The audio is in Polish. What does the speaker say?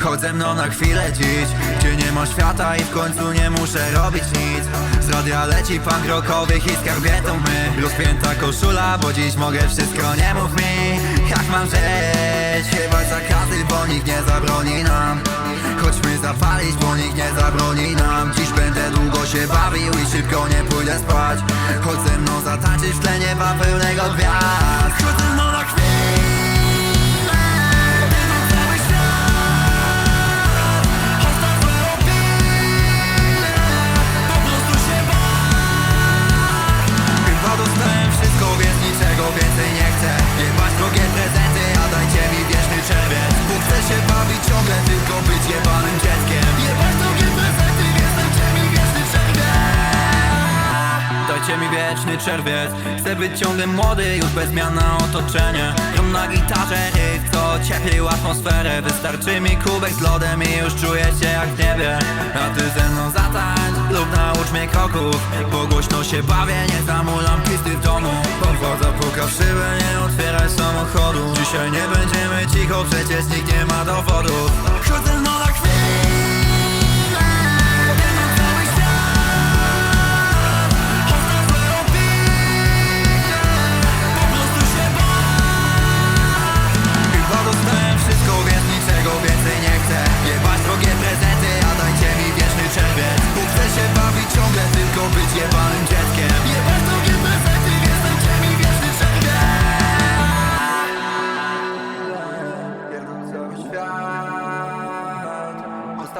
Chodź ze mną na chwilę dziś Gdzie nie ma świata i w końcu nie muszę robić nic. Z radia leci pan rockowy hit skarbie my. Rozpięta koszula, bo dziś mogę wszystko, nie mów mi. Jak mam żyć, chyba zakazy, bo nikt nie zabroni nam. Chodźmy zapalić, bo nikt nie zabroni nam. Dziś będę długo się bawił i szybko nie pójdę spać. Chodź ze mną zatańczyć w tle nieba pełnego gwiazd ciągle, tylko być jebanym dzieckiem. Jebać drogie prezenty, więc dajcie mi wieczny czerwiec. Dajcie mi wieczny czerwiec. Chcę być ciągle młody, już bez zmian na otoczenie. Gram na gitarze, ryk, co cieplił atmosferę. Wystarczy mi kubek z lodem i już czuję się jak w niebie. A ty ze mną zatańcz lub naucz mnie kroków. Bo głośno się bawię, nie zamulam pisty w domu. Powodza puka w szybę, nie otwieraj samochodu. Dzisiaj nie będziemy cicho, przecież nikt nie ma dowodów Chodź ze